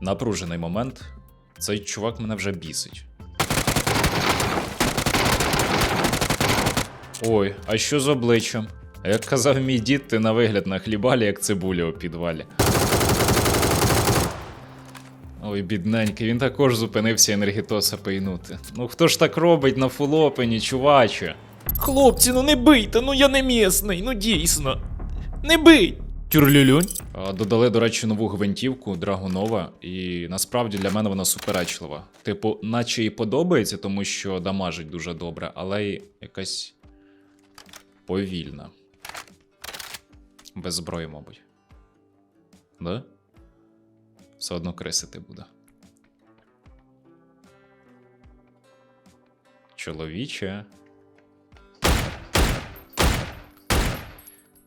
Напружений момент. Цей чувак мене вже бісить. Ой, а що з обличчям? Як казав мій дід, ти на вигляд на хлібалі, як цибуля у підвалі. Ой, бідненький, він також зупинився енергітоса пийнути. Ну хто ж так робить на фулопені, чуваче? Хлопці, ну не бийте, ну я не місний, ну дійсно. Не бий! Тюрлюлюнь. Додали, до речі, нову гвинтівку Драгунова, і насправді для мене вона суперечлива. Типу, наче і подобається, тому що дамажить дуже добре, але й якась повільна. Без зброї, мабуть. Да? Все одно кресити буде. Чоловіче.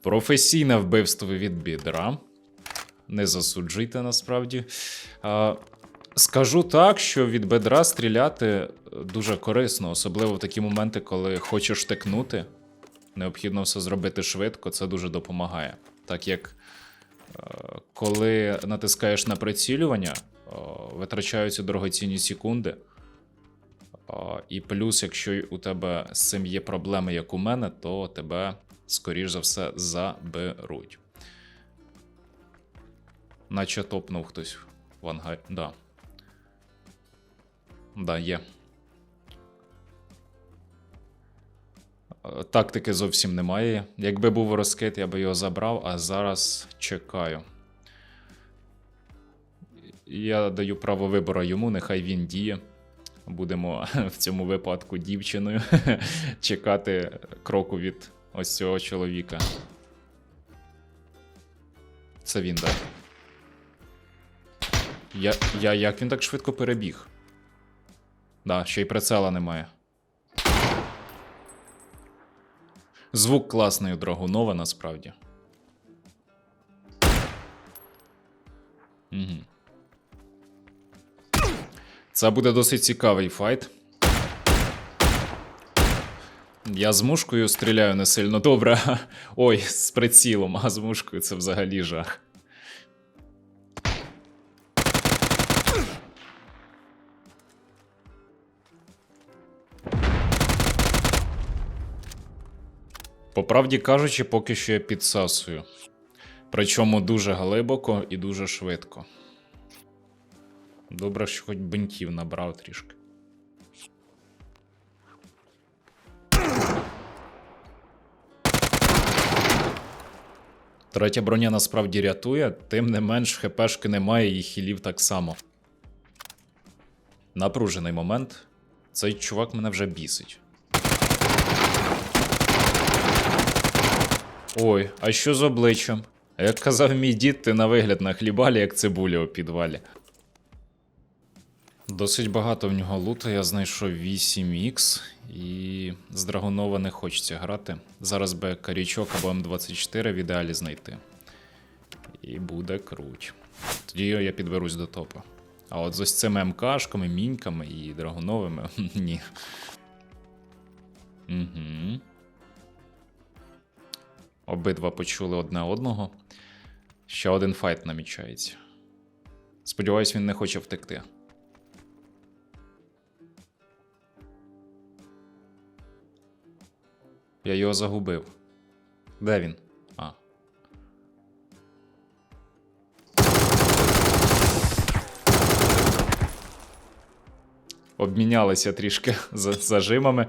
Професійне вбивство від бідра. Не засуджуйте насправді. Скажу так, що від бедра стріляти дуже корисно, особливо в такі моменти, коли хочеш текнути. Необхідно все зробити швидко, це дуже допомагає. Так як е, коли натискаєш на прицілювання, е, витрачаються дорогоцінні секунди. І плюс, якщо у тебе з цим є проблеми, як у мене, то тебе, скоріш за все, заберуть. Наче топнув хтось в ангарі. Да. Да, є. Е, Тактики зовсім немає. Якби був розкид, я би його забрав, а зараз чекаю. Я даю право вибору йому, нехай він діє. Будемо в цьому випадку дівчиною чекати кроку від ось цього чоловіка. Це він, так? Я, я, як він так швидко перебіг? Да, ще й прицела немає. Звук класний у Драгунова, насправді. Угу. Це буде досить цікавий файт. Я з мушкою стріляю не сильно добре. Ой, з прицілом, а з мушкою це взагалі жах. По правді кажучи, поки що я підсасую. Причому дуже глибоко і дуже швидко. Добре, що хоч бинтів набрав трішки. Третя броня насправді рятує, тим не менш хпшки немає і хілів так само. Напружений момент. Цей чувак мене вже бісить. Ой, а що з обличчям? Як казав мій дід, ти на вигляд на хлібалі, як цибуля у підвалі. Досить багато в нього лута, я знайшов 8х, і з Драгунова не хочеться грати. Зараз би карічок або М24 в ідеалі знайти. І буде круть. Тоді я підберусь до топу. А от з ось цими МКшками, міньками і драгуновими ні. Угу. Обидва почули одне одного. Ще один файт намічається. Сподіваюсь, він не хоче втекти. Я його загубив. Де він? А. Обмінялися трішки за- зажимами.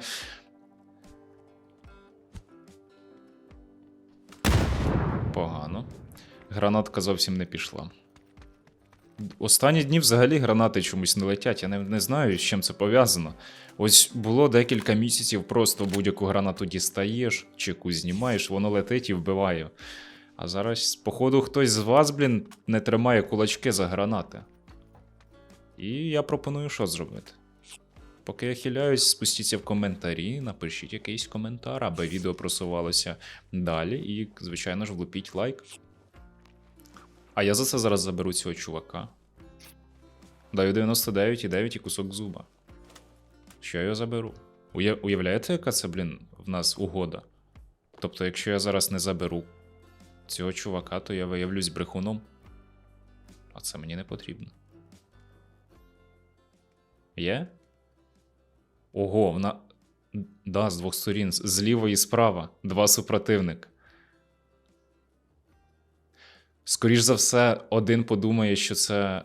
Погано. Гранатка зовсім не пішла. Останні дні взагалі гранати чомусь не летять. Я не, не знаю, з чим це пов'язано. Ось було декілька місяців, просто будь-яку гранату дістаєш, чи якусь знімаєш, воно летить і вбиває. А зараз, походу, хтось з вас, блін, не тримає кулачки за гранати. І я пропоную що зробити. Поки я хиляюсь, спустіться в коментарі, напишіть якийсь коментар, аби відео просувалося далі. І, звичайно ж, влупіть лайк. А я за це зараз заберу цього чувака. Даю 99,9 і кусок зуба. Що я його заберу? Уявляєте, яка це, блін, в нас угода? Тобто, якщо я зараз не заберу цього чувака, то я виявлюсь брехуном. А це мені не потрібно. Є? Ого, вона. Да, з двох сторін. Зліва і справа. Два супротивник. Скоріш за все, один подумає, що це.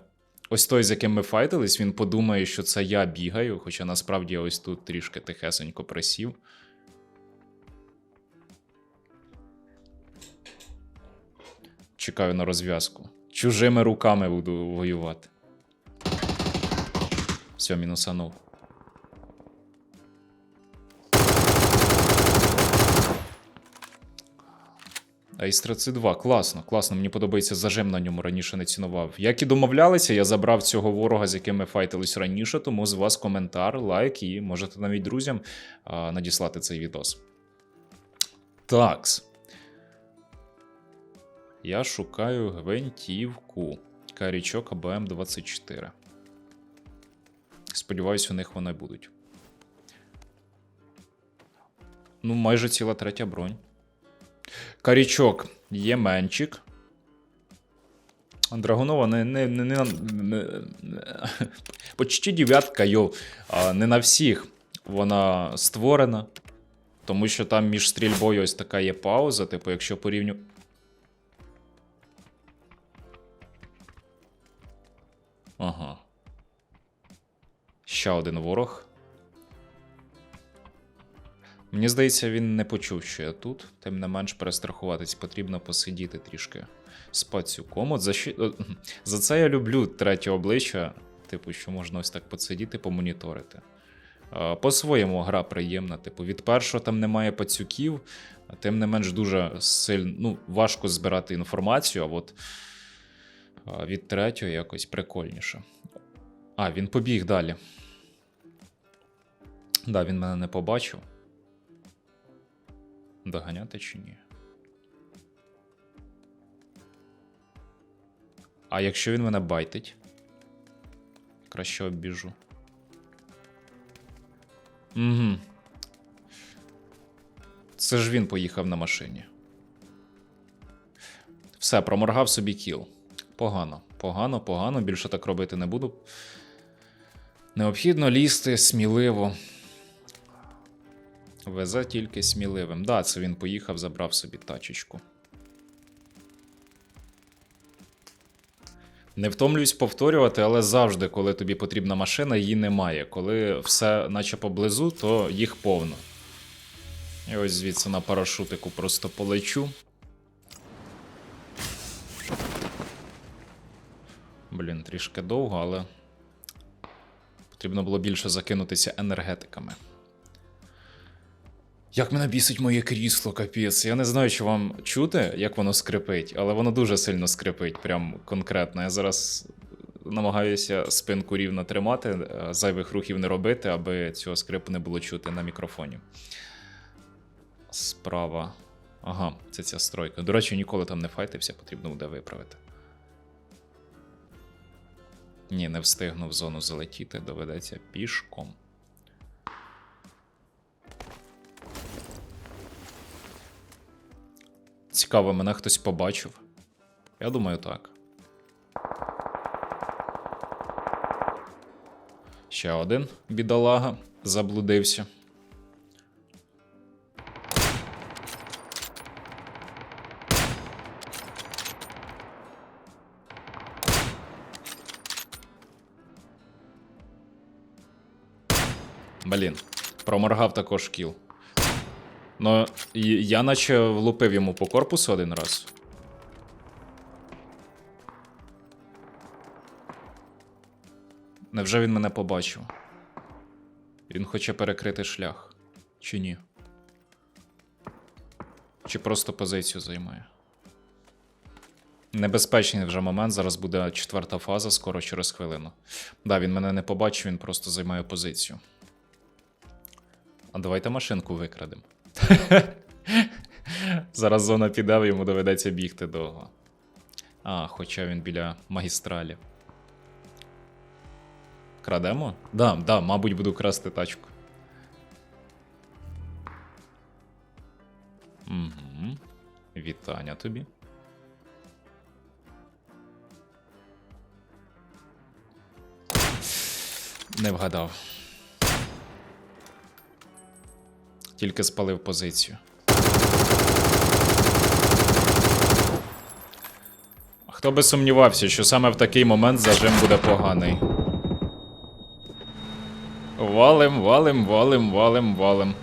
Ось той, з яким ми файтились, він подумає, що це я бігаю, хоча насправді я ось тут трішки тихесенько присів. Чекаю на розв'язку. Чужими руками буду воювати. Все, мінусанув. Айстра c 2 класно, класно. Мені подобається зажим на ньому раніше не цінував. Як і домовлялися, я забрав цього ворога, з яким ми файтились раніше, тому з вас коментар, лайк і можете навіть друзям а, надіслати цей відос. Такс. Я шукаю гвинтівку. Карічок АБМ 24. Сподіваюсь, у них вони будуть. Ну, майже ціла третя бронь. Карічок є менчик. Драгунова не. не, не, не, не, почти дев'ятка, йо. Не на всіх вона створена. Тому що там між стрільбою ось така є пауза. Типу, якщо порівню. Ага. Ще один ворог. Мені здається, він не почув, що я тут. Тим не менш, перестрахуватись потрібно посидіти трішки з пацюком. От за, що... за це я люблю третє обличчя. Типу, що можна ось так посидіти, помоніторити. Е, По-своєму гра приємна. Типу, від першого там немає пацюків, тим не менш дуже сильно ну, важко збирати інформацію, а от е, від третього якось прикольніше. А, він побіг далі. Да, він мене не побачив. Доганяти чи ні? А якщо він мене байтить? Краще обіжу. Угу. Це ж він поїхав на машині. Все, проморгав собі кіл. Погано, погано, погано. Більше так робити не буду. Необхідно лізти сміливо. Везе тільки сміливим. Да, це він поїхав, забрав собі тачечку. Не втомлююсь повторювати, але завжди, коли тобі потрібна машина, її немає. Коли все наче поблизу, то їх повно. І ось звідси на парашутику просто полечу. Блін, трішки довго, але потрібно було більше закинутися енергетиками. Як мене бісить моє крісло, капець. Я не знаю, чи вам чути, як воно скрипить, але воно дуже сильно скрипить, прям конкретно. Я зараз намагаюся спинку рівно тримати, е, зайвих рухів не робити, аби цього скрипу не було чути на мікрофоні. Справа. Ага, це ця стройка. До речі, ніколи там не файтився, потрібно буде виправити. Ні, не встигну в зону залетіти, доведеться пішком. Цікаво, мене хтось побачив. Я думаю, так. Ще один бідолага заблудився. Блін, проморгав також кіл. Ну, я наче влупив йому по корпусу один раз. Невже він мене побачив? Він хоче перекрити шлях. Чи ні? Чи просто позицію займає? Небезпечний вже момент. Зараз буде четверта фаза, скоро через хвилину. Да, він мене не побачив, він просто займає позицію. А давайте машинку викрадемо. Зараз зона піде, йому доведеться бігти довго. А, хоча він біля магістралі. Крадемо? Да, да, мабуть, буду красти тачку. Угу. Вітання тобі. Не вгадав. Тільки спалив позицію. Хто би сумнівався, що саме в такий момент зажим буде поганий. Валим, валим, валим, валим, валим.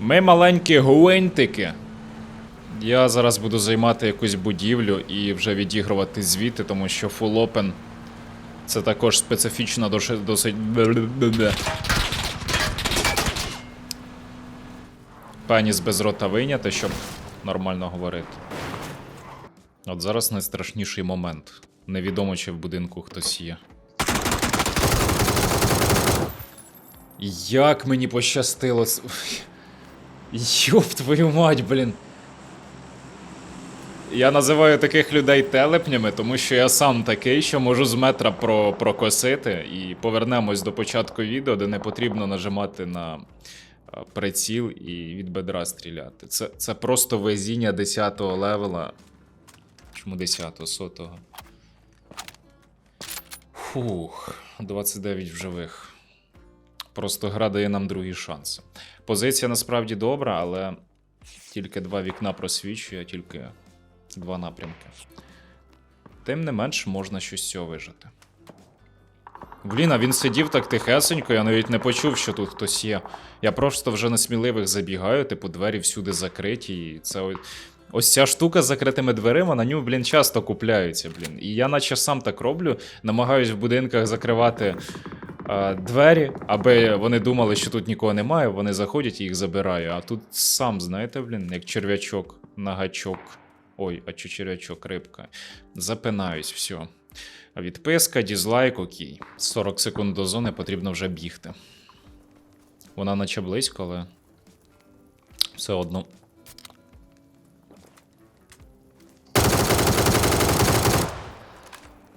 Ми маленькі гуентики. Я зараз буду займати якусь будівлю і вже відігрувати звіти, тому що full open це також специфічна досить. Пеніс без рота вийняти, щоб нормально говорити. От зараз найстрашніший момент. Невідомо, чи в будинку хтось є. Як мені пощастило. Йоп твою мать, блін. Я називаю таких людей телепнями, тому що я сам такий, що можу з метра про, прокосити. І повернемось до початку відео, де не потрібно нажимати на приціл і від бедра стріляти. Це, це просто везіння 10-го левела. Чому 10-го, 100-го? Фух, 29 в живих. Просто гра дає нам другий шанс. Позиція насправді добра, але тільки два вікна просвічує, тільки два напрямки. Тим не менш, можна щось цього вижити. Блін, а він сидів так тихесенько, я навіть не почув, що тут хтось є. Я просто вже на сміливих забігаю, типу, двері всюди закриті. І це ось ця штука з закритими дверима, на ньому, блін, часто купляються, блін. І я наче сам так роблю, намагаюсь в будинках закривати е, двері, аби вони думали, що тут нікого немає, вони заходять і їх забираю. А тут сам, знаєте, блін, як черв'ячок на гачок. Ой, а чи черв'ячок, рибка. Запинаюсь, все. Відписка, дізлайк, окей. 40 секунд до зони потрібно вже бігти. Вона наче близько, але. Все одно.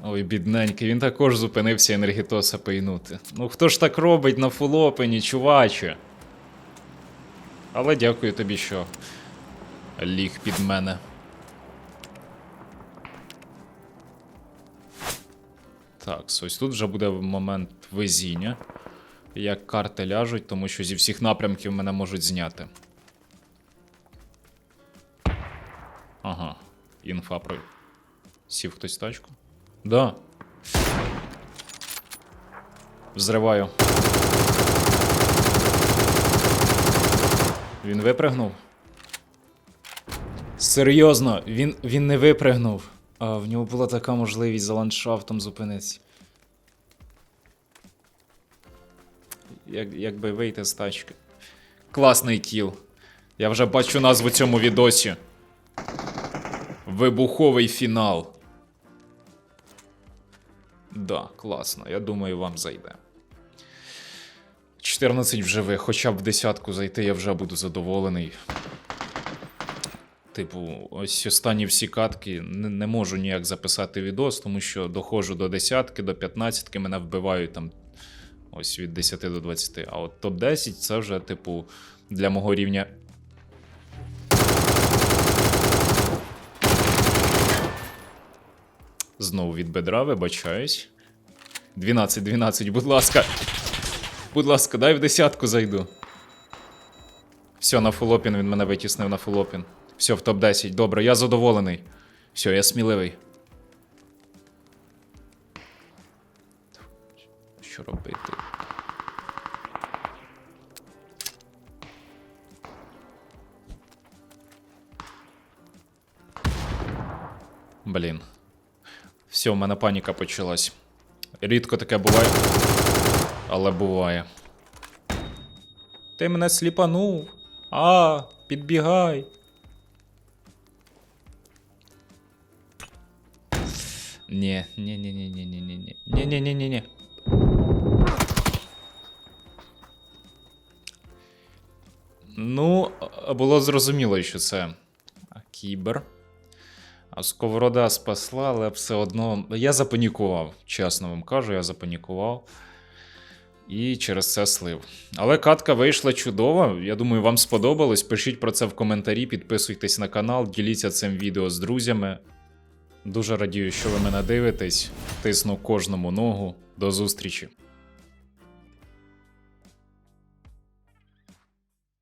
Ой, бідненький, він також зупинився енергітоса пейнути. Ну хто ж так робить на фулопені, чуваче? Але дякую тобі, що ліг під мене. Так, ось тут вже буде момент везіння. Як карти ляжуть, тому що зі всіх напрямків мене можуть зняти. Ага, інфа про. Сів хтось в тачку? Да. Взриваю. Він випригнув. Серйозно, він, він не випригнув. А в нього була така можливість за ландшафтом зупинитися. Як, якби вийти з тачки. Класний кіл. Я вже бачу назву цьому відосі. Вибуховий фінал. Да, класно. Я думаю, вам зайде. 14 в живих, хоча б в десятку зайти, я вже буду задоволений. Типу, ось останні всі катки не, не можу ніяк записати відос, тому що доходжу до десятки, до 15 мене вбивають там ось від 10 до 20. А от топ-10 це вже, типу, для мого рівня. Знову від бедра, вибачаюсь. 12, 12, будь ласка. Будь ласка, дай в десятку зайду. Все, на фулопін він мене витіснив на фулопін. Все, в топ-10. Добре, я задоволений. Все, я сміливий. Що робити? Блін. Все, в мене паніка почалась. Рідко таке буває. Але буває. Ти мене сліпанув. А, підбігай. Ні, ні. Ні, ні, ні, ні, ні. Ну, було зрозуміло, що це кібер. А сковорода спасла, але все одно. Я запанікував, чесно вам кажу, я запанікував. І через це слив. Але катка вийшла чудова. Я думаю, вам сподобалось. Пишіть про це в коментарі, підписуйтесь на канал, діліться цим відео з друзями. Дуже радію, що ви мене дивитесь. Тисну кожному ногу. До зустрічі!